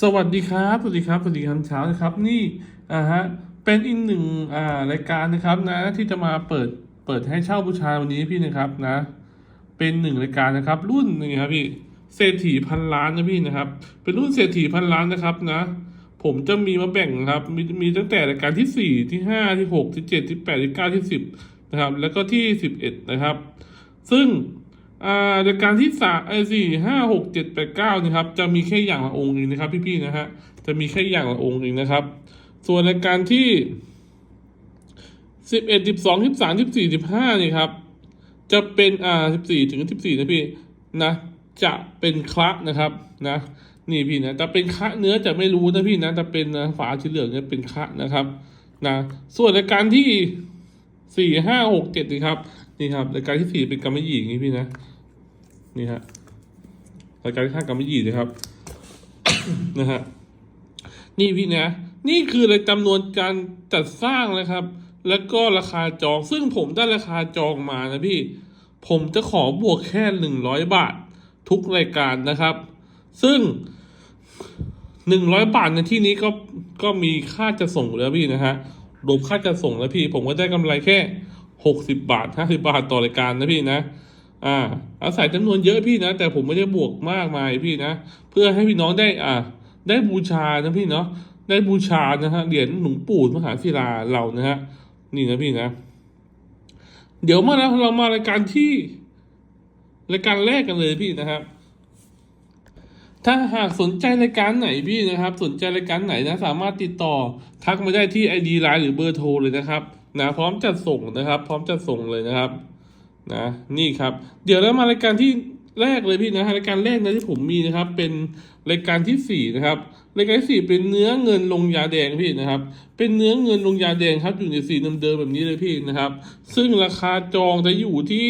สวัสดีครับ สวัสดีครับ สวัสดีครับเช้านะครับ นี่อ่าฮะ เป็นอีกหนึ่งอ่ารายการนะครับนะที่จะมาเปิดเปิดให้เช่าบูชาวันนี้พี่นะครับนะ เป็นหนึ่งรายการนะครับ รุ่นนี่ครับพี่เศรษฐีพันล้านนะพี่นะครับ เป็นรุ่นเศรษฐีพันล้านนะครับนะ ผมจะมีมาแบ่งนะครับ มีมีตั้งแต่รายการที่สี่ที่ห้าที่หกที่เจ็ดที่แปดที่เก้าที่สิบนะครับ แล้วก็ที่สิบเอ็ดนะครับ ซึ่ง อ่ารายการที่สามไอ้สี่ห้าหกเจ็ดแปดเก้านะครับ จะมีแค่อย่างละองค์เองนะครับ พี่ๆนะฮะจะมีแค่อย่างละองค์เองนะครับ ส่วนรายการที่สิบเอ็ดสิบสองสิบสามสิบสี่สิบห้านี่ครับ จะเป็นอ่าสิบสี่ถึงสิบสี่นะพี่นะจะเป็นคละนะครับนะนี่พี่นะจะเป็นคะเนื้อจะไม่รู้นะพี่นะจะเป็นนะฝาสีเหลืองเนี่ยเป็นคะนะครับนะส่วนรายการที่สี่ห้าหกเจ็ดนี่ครับนี่ครับรายการที่สี่เป็นกำมะหยี่อย่างนี้พี่นะ นี่ฮะรายการที่ห้ากำมะหยี่นะครับ นะฮะนี่พี่นะ นี่คือรายจำนวนการจัดสร้างนะครับ แล้วก็ราคาจอง ซึ่งผมได้ราคาจองมานะพี่ ผมจะขอบวกแค่หนึ่งร้อยบาท ทุกรายการนะครับ ซึ่งหนึ่งร้อยบาทในที่นี้ก็ก็มีค่าจะส่งแล้วพี่นะฮะรวมค่าจะส่งแล้วพี่ ผมก็ได้กำไรแค่หกสิบาทห้าสิบาทต่อรายการนะพี่นะ อ่าอาศัยจำนวนเยอะพี่นะ แต่ผมไม่ได้บวกมากมายพี่นะ เพื่อให้พี่น้องได้อ่าได้บูชานะพี่เนาะได้บูชานะฮะเหรียญหลวงปู่มหาศิลาเรานะฮะนี่นะพี่นะ เดี๋ยวมาแล้วเรามารายการที่รายการแรกกันเลยพี่นะครับถ้าหากสนใจรายการไหนพี่นะครับ สนใจรายการไหนนะ สามารถติดต่อทักมาได้ที่ ID ไลน์หรือเบอร์โทรเลยนะครับนะพร้อมจัดส่งนะครับ พร้อมจัดส่งเลยนะครับ นะนี่ครับ เดี๋ยวเรามารายการที่แรกเลยพี่นะรายการแรกนะที่ผมมีนะครับ เป็นรายการที่สี่นะครับรายการที่สี่เป็นเนื้อเงินลงยาแดงพี่นะครับ เป็นเนื้อเงินลงยาแดงครับอยู่ในสีเดิมๆแบบนี้เลยพี่นะครับ ซึ่งราคาจองจะอยู่ที่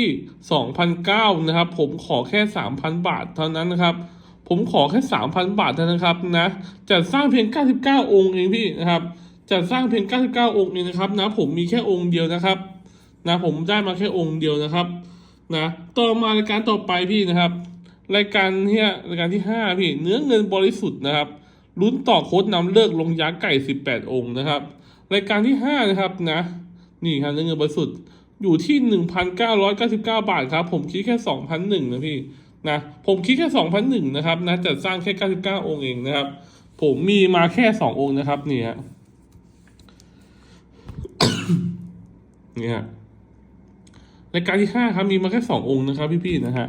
สองพันเก้านะครับ ผมขอแค่สามพันบาทเท่านั้นนะครับ ผมขอแค่สามพันบาทเท่านั้นครับนะจัดสร้างเพียงเก้าสิบเก้าองค์เองพี่นะครับจัดสร้างเพียงเก้าสิบเก้าองค์เองนะครับนะผมมีแค่องค์เดียวนะครับ นะผมได้มาแค่องค์เดียวนะครับนะต่อมารายการต่อไปพี่นะครับ รายการเนี้ยรายการที่ห้าพี่เนื้อเงินบริสุทธิ์นะครับลุ้นต่อโค้ดนำเลิกลงยักษ์ไก่สิบแปดองค์นะครับ รายการที่ห้านะครับนะนี่ครับเนื้อเงินบริสุทธิ์อยู่ที่หนึ่งพันเก้าร้อยเก้าสิบเก้าบาทครับ ผมคิดแค่สองพันหนึ่งนะพี่นะผมคิดแค่สองพันหนึ่งนะครับนะจัดสร้างแค่เก้าสิบเก้าองค์เองนะครับ ผมมีมาแค่สององค์นะครับนี่ฮะนี่ฮะ รายการที่ห้าครับมีมาแค่สององค์นะครับ พี่ๆนะฮะ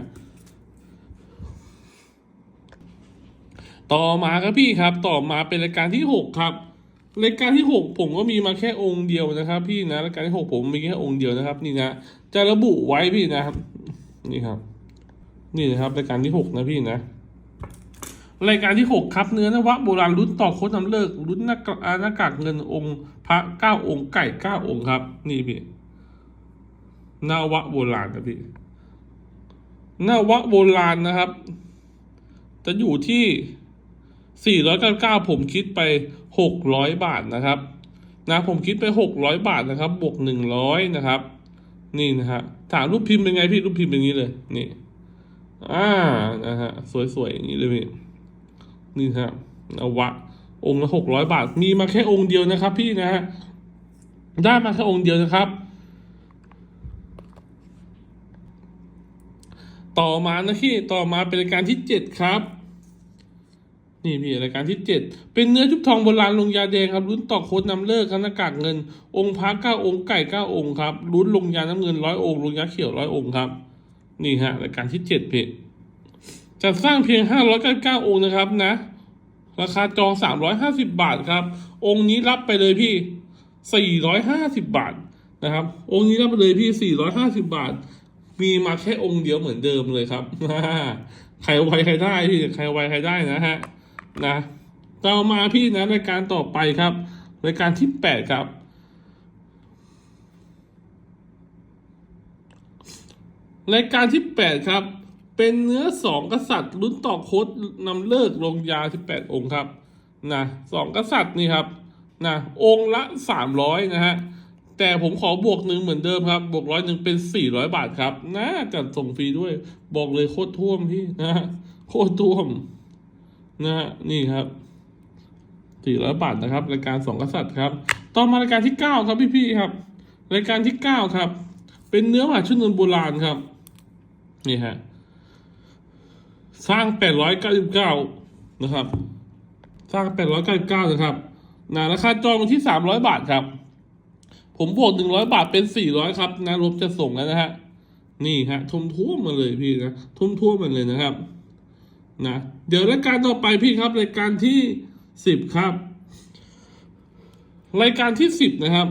ต่อมาครับพี่ครับ ต่อมาเป็นรายการที่หกครับรายการที่หกผมก็มีมาแค่องค์เดียวนะครับ พี่นะรายการที่หกผมมีแค่องค์เดียวนะครับ นี่นะจะระบุไว้พี่นะครับ นี่ครับ นี่นะครับรายการที่หกนะพี่นะรายการที่หกครับเนื้อนวะโบราณรุ่นต่อโคตรนำเลิกรุ่นหน้ากากอ่ากากเงินองค์ พระเก้าองค์ไก่เก้าองค์ครับ นี่พี่ นาวะโบราณนะพี่นาวะโบราณนะครับ จะอยู่ที่ 499 ผมคิดไป 600 บาทนะครับ นะผมคิดไป 600 บาทนะครับ บวก 100 นะครับ นี่นะฮะถามรูปพิมพ์เป็นไงพี่รูปพิมพ์เป็นอย่างนี้เลย นี่ อ่า นะฮะ สวยๆ อย่างนี้เลยพี่ นี่ครับนาวะ องค์ละ 600 บาท มีมาแค่องค์เดียวนะครับ พี่นะฮะ ได้มาแค่องค์เดียวนะครับ ต่อมานะพี่ต่อมาเป็นรายการที่เจ็ดครับ นี่พี่รายการที่เจ็ดเป็นเนื้อชุบทองโบราณลงยาแดงครับลุ้นต่อโค้ดนำเลิกครับหน้ากากเงิน องค์พระเก้าองค์ไก่เก้าองค์ครับลุ้นลงยาน้ำเงินร้อยองค์ลงยาเขียวร้อยองค์ครับ นี่ฮะรายการที่เจ็ดพี่จะสร้างเพียงห้าร้อยเก้าเก้าองค์นะครับนะ ราคาจองสามร้อยห้าสิบบาทครับ องค์นี้รับไปเลยพี่สี่ร้อยห้าสิบบาทนะครับ องค์นี้รับไปเลยพี่สี่ร้อยห้าสิบบาท มีมาแค่องค์เดียวเหมือนเดิมเลยครับใครไวใครได้พี่ใครไวใครได้นะฮะนะต่อมาพี่นะรายการต่อไปครับรายการที่แปดครับรายการที่แปดครับ เป็นเนื้อสองกษัตริย์ลุ้นต่อโค้ดนำเลิกลงยาที่แปดองค์ครับนะสองกษัตริย์นี่ครับนะองค์ละสามร้อยนะฮะ แต่ผมขอบวกหนึ่งเหมือนเดิมครับ บวกร้อยหนึ่งเป็นสี่ร้อยบาทครับน่าจัดส่งฟรีด้วย บอกเลยโคตรท่วมพี่นะฮะโคตรท่วมนะฮะนี่ครับสี่ร้อยบาทนะครับรายการสองกษัตริย์ครับ ต่อมารายการที่เก้าครับพี่ๆครับ รายการที่เก้าครับ เป็นเนื้อหมาชุดนนโบราณครับ นี่ฮะสร้างแปดร้อยเก้าสิบเก้านะครับ สร้างแปดร้อยเก้าสิบเก้านะครับนะราคาจองที่สามร้อยบาทครับ ผมบวกหนึ่งร้อยบาทเป็นสี่ร้อยครับ นะรบจะส่งแล้วนะฮะ นี่ฮะทุ่มทั่วมมาเลยพี่นะทุ่มทั่วมมาเลยนะครับ นะ เดี๋ยวรายการต่อไปพี่ครับรายการที่สิบครับ รายการที่สิบนะครับ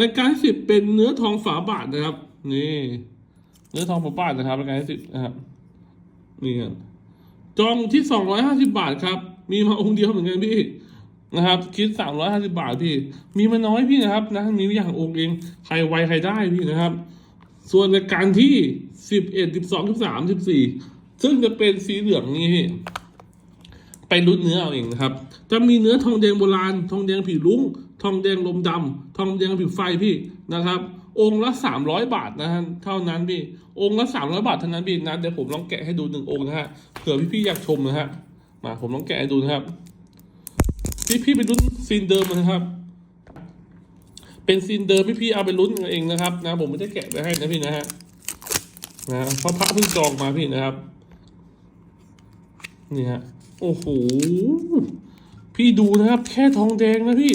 รายการที่สิบเป็นเนื้อทองฝาบาทนะครับ นี่ เนื้อทองฝาบาทนะครับ รายการที่สิบนะครับ นี่ครับจองที่สองร้อยห้าสิบาทครับ มีมาองค์เดียวเหมือนกันพี่ นะครับ คิดสามร้อยห้าสิบาทพี่ มีมาน้อยพี่นะครับนะมีอย่างองค์เองใครไวใครได้พี่นะครับ ส่วนรายการที่สิบเอ็ดสิบสองสิบสามสิบสี่ซึ่งจะเป็นสีเหลืองนี่พี่ไปรุดเนื้อเอาเองนะครับ จะมีเนื้อทองแดงโบราณ ทองแดงผิวลุ้ง ทองแดงลมดำทองแดงผิวไฟพี่นะครับ องค์ละสามร้อยบาทนะฮะเท่านั้นพี่ องค์ละสามร้อยบาทเท่านั้นพี่นะเดี๋ยวผมลองแกะให้ดูหนึ่งองค์นะฮะเผื่อพี่ๆอยากชมนะฮะมาผมลองแกะให้ดูนะครับ พี่ๆไปลุ้นซีนเดิมนะครับ เป็นซีนเดิมพี่ๆเอาไปลุ้นกันเองนะครับ นะ ผมไม่ได้แกะไปให้นะพี่นะฮะนะเพราะพระเพิ่งจองมาพี่นะครับนี่ฮะโอ้โหพี่ดูนะครับ แค่ทองแดงนะพี่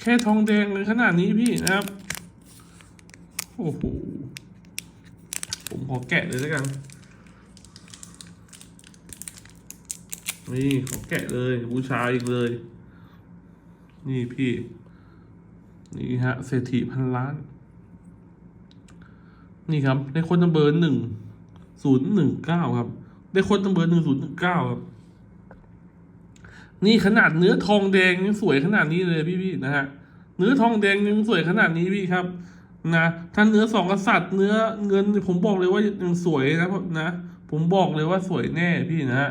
แค่ทองแดงเลยขนาดนี้พี่นะครับ โอ้โหผมขอแกะเลยแล้วกัน นี่ขอแกะเลยบูชาอีกเลย นี่พี่ นี่ฮะเศรษฐีพันล้าน นี่ครับ ได้คนนัมเบอร์หนึ่งศูนย์หนึ่งเก้าครับ ได้คนนัมเบอร์หนึ่งศูนย์หนึ่งเก้าครับ นี่ขนาดเนื้อทองแดงยังสวยขนาดนี้เลยพี่ๆนะฮะเนื้อทองแดงยังสวยขนาดนี้พี่ครับนะถ้าเนื้อสองกษัตริย์เนื้อเงินผมบอกเลยว่ายังสวยนะนะ ผมบอกเลยว่าสวยแน่พี่นะฮะ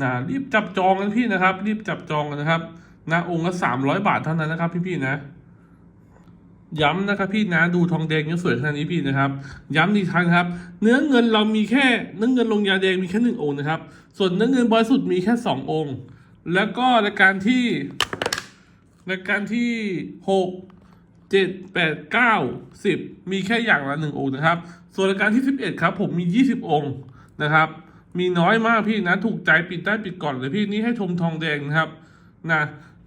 นะรีบจับจองกันพี่นะครับ รีบจับจองกันนะครับนะองค์ละสามร้อยบาทเท่านั้นนะครับ พี่ๆนะ ย้ำนะครับพี่นะดูทองแดงยังสวยขนาดนี้พี่นะครับ ย้ำอีกครั้งครับ เนื้อเงินเรามีแค่เนื้อเงินลงยาแดงมีแค่หนึ่งองค์นะครับ ส่วนเนื้อเงินบริสุทธิ์มีแค่สององค์ แล้วก็รายการที่รายการที่หกเจ็ดแปดเก้าสิบมีแค่อย่างละหนึ่งองค์นะครับ ส่วนรายการที่สิบเอ็ดครับ ผมมียี่สิบองค์นะครับ มีน้อยมากพี่นะถูกใจปิดได้ปิดก่อนเลยพี่นี่ให้ชมทองแดงนะครับนะ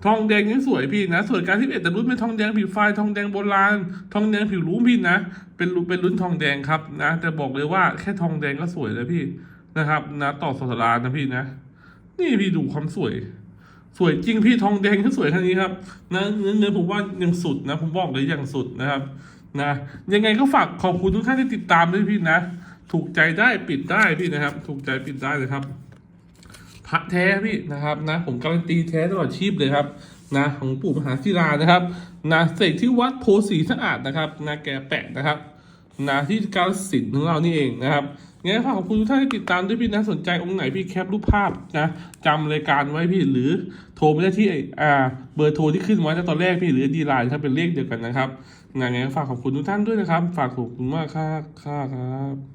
ทองแดงยังสวยพี่นะส่วนการที่เอ็ดแต่รุ่นเป็นทองแดงผิวไฟทองแดงโบราณ ทองแดงผิวรู้พี่นะ เป็นรุ่นเป็นรุ่นทองแดงครับนะแต่บอกเลยว่าแค่ทองแดงก็สวยแล้วพี่นะครับนะต่อสถาร์นะพี่นะ นี่พี่ดูความสวย สวยจริงพี่ทองแดงก็สวยขนาดนี้ครับนะเนื้อเนื้อผมว่ายังสุดนะ ผมบอกเลยยังสุดนะครับนะยังไงก็ฝากขอบคุณทุกท่านที่ติดตามด้วยพี่นะ ถูกใจได้ปิดได้พี่นะครับ ถูกใจปิดได้เลยครับพระแท้พี่นะครับนะ ผมการันตีแท้ตลอดชีพเลยครับนะของปู่มหาศิลานะครับนะเสกที่วัดโพสีสะอาดนะครับนะแกแปะนะครับนะที่กาฬสินธุ์ของเรานี่เองนะครับงั้นฝากขอบคุณทุกท่านที่ติดตามด้วยพี่นะสนใจองค์ไหนพี่แคปรูปภาพนะจำรายการไว้พี่หรือโทรไปได้ที่อ่าเบอร์โทรที่ขึ้นไว้ในตอนแรกพี่หรือดีไลน์ครับเป็นเลขเดียวกันนะครับงั้นฝากขอบคุณทุกท่านด้วยนะครับ ฝากขอบคุณมากครับครับ